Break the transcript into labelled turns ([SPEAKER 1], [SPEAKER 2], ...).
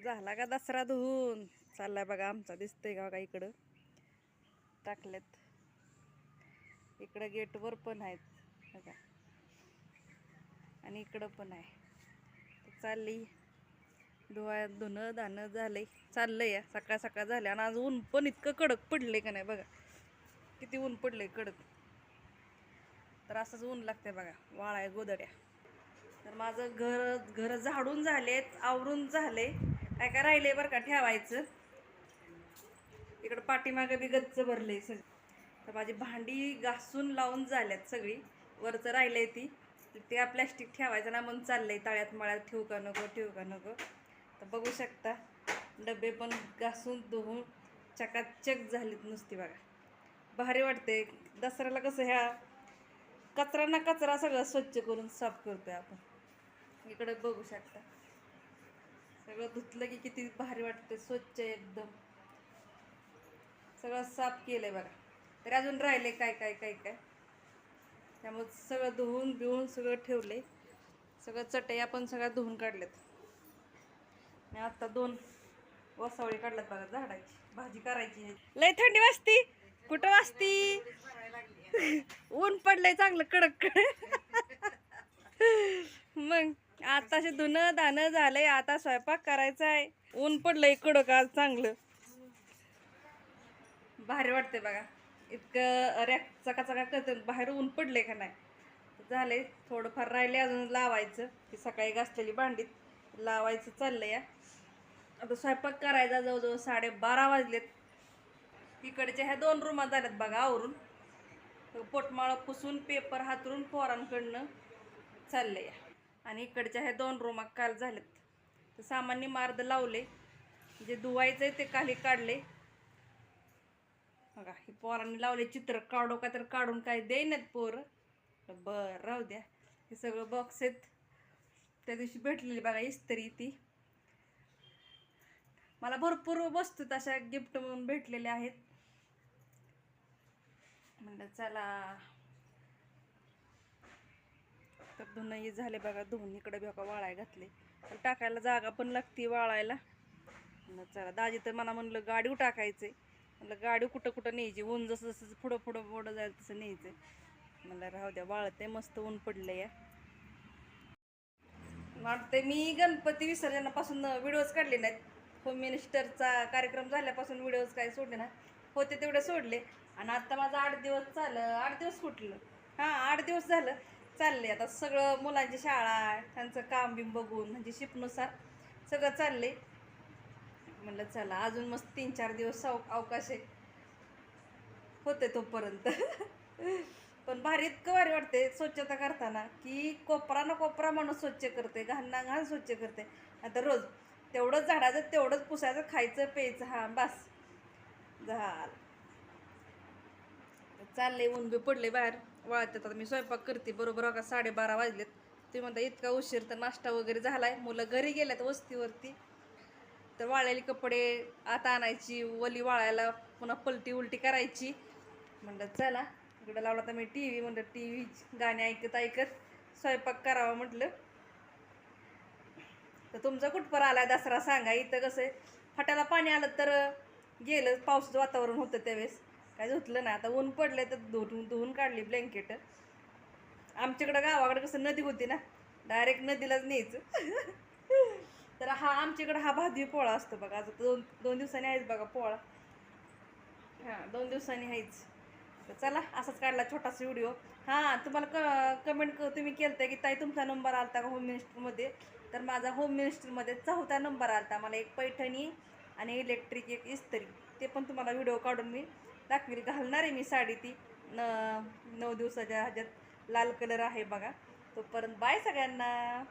[SPEAKER 1] झाला का दसरा धुवून? चाललाय बघा आमचा दिसतंय का बघा इकडं? टाकल्यात इकडं गेटवर पण आहेत. बघा. आणि इकडं पण आहे. चालली. धुवाय धुणं धानं झालंय. चाललंय या. सकाळ सकाळ झाले. आणि आज ऊन पण इतकं कडक पडले का नाही बघा. किती ऊन पडलंय कडक. तर असंच ऊन लागतंय बघा. वाळाय गोदड्या तर माझं घर घर झाडून झालेत आवरून झाले काय काय राहिले बरं का ठेवायचं? इकडं पाठीमागं बी गच्च भरले सगळं. तर माझी भांडी घासून लावून झाल्यात सगळी. वरचं राहिलंय ती. त्या प्लॅस्टिक ठेवायचं ना म्हणून चाललंय. तळ्यात मळ्यात ठेवू का नको ठेवू का नको. तर बघू शकता डबे पण घासून धुवून चकाचक झालीत नुसती बघा. भारी वाटते दसऱ्याला कसं ह्या कचरा ना कचरा सगळं स्वच्छ करून साफ करतोय आपण. इकडे बघू शकता. सगळं धुतलं की किती भारी वाटतं स्वच्छ एकदम. सगळं साफ केलंय बघा. तरी अजून राहिले काय काय काय काय. त्यामुळे सगळं धुवून बिवून सगळं ठेवले सगळं चटई पण सगळ्या धुवून काढल्यात. आणि आता दोन वसावळी काढल्यात बघा झाडाची. भाजी करायची लय थंडी वाजती. कुठं वाजती? ऊन पडलंय चांगलं कडक. मग आताशे धुणं धानं झालंय आता स्वयंपाक करायचा आहे ऊन पडलं इकडं आज चांगलं? भारी वाटते बघा. इतकं रॅक चका चका करते बाहेर ऊन पडले का नाही? झाले थोडंफार राहिले अजून लावायचं. की सकाळी घासलेली भांडीत लावायचं चाललंय. या आता स्वयंपाक करायचा जवळजवळ साडेबारा वाजलेत. इकडच्या ह्या दोन रूमात झाल्यात बघा आवरून. पोटमाळं पुसून पेपर हातरून पोरांकडनं चालले या आणि इकडच्या ह्या दोन रूमा काल झालेत. तर सामान्य मार्द लावले. जे धुवायचं आहे ते खाली काढले. बघा हे पोरांनी लावले चित्र. काढू का तर काढून काय देईनात पोर. बरं राहू द्या. हे सगळं बॉक्स आहेत. त्या दिवशी भेटलेली बघा इस्त्री ती. मला भरपूर वस्तू तशा गिफ्ट म्हणून भेटलेल्या आहेत. म्हणलं चला. तर धुणं हे झाले बघा धुवून इकडे बघा वाळाय घातले. टाकायला जागा पण लागते वाळायला. चला दाजी तर मला म्हणलं गाडीव टाकायचे. म्हणलं गाडी कुठं कुठं न्यायची ऊन जसं जसं पुढं पुढं पुढं जाईल तसं न्यायचं. म्हणलं राहू द्या वाळते मस्त ऊन पडलं या. वाटते मी गणपती विसर्जनापासून व्हिडिओज काढले नाहीत. होम मिनिस्टरचा कार्यक्रम झाल्यापासून व्हिडिओज काय सोडले ना होते तेवढे सोडले. आणि आता माझं आठ दिवस झालं आठ दिवस कुठलं हां आठ दिवस झालं. चालले आता सगळं मुलांची शाळा त्यांचं काम बिम बघून म्हणजे शिपनुसार सगळं चालले म्हणलं चला अजून मस्त तीन चार दिवस अव अवकाश आहे. होते तोपर्यंत. पण भारी इतकं भारी वाटते स्वच्छता करताना की कोपरा ना कोपरा माणूस स्वच्छ करते घाण ना घाण स्वच्छ करते आता रोज तेवढंच झाडाचं तेवढंच पुसायचं खायचं प्यायचं हा बस. झाल. चालले ऊन बी पडले बाहेर. वाळतात आता मी स्वयंपाक करते बरोबर का साडेबारा वाजलेत. ते म्हणता इतका उशीर तर नाश्ता वगैरे झालाय. मुलं घरी गेल्यात वस्तीवरती. तर वाळलेले कपडे आता आणायची वली वाळायला पुन्हा पलटी उलटी करायची. म्हणलं चला इकडं लावला तर मी टी व्ही म्हणलं टी व्ही गाणी ऐकत ऐकत स्वयंपाक करावा म्हटलं. तर तुमचा कुठपर आलाय दसरा सांगा. इथं कसं आहे फाट्याला पाणी आलं तर गेलं पावसाचं वातावरण होतं त्यावेळेस. काय धुतलं ना आता ऊन पडले तर धुवून धुवून काढली ब्लँकेट आमच्याकडं गावाकडं कसं नदी होती ना डायरेक्ट नदीलाच न्यायचं. तर हा आमच्याकडं हा भादवी पोळा असतो बघा. आता दोन दोन दिवसांनी आहेच बघा पोळा. हां दोन दिवसांनी आहेच. तर चला असाच काढला छोटासा व्हिडिओ हां तुम्हाला क कमेंट क तुम्ही केलं होतं की ताई तुमचा नंबर आलता का होम मिनिस्टरमध्ये तर माझा होम मिनिस्टरमध्ये चौथा नंबर आलता. मला एक पैठणी आणि इलेक्ट्रिक एक इस्त्री. ते पण तुम्हाला व्हिडिओ काढून मी दाखवेल घालणार आहे मी साडी ती. न नऊ दिवसाच्या ह्याच्यात लाल कलर आहे बघा. तोपर्यंत बाय सगळ्यांना.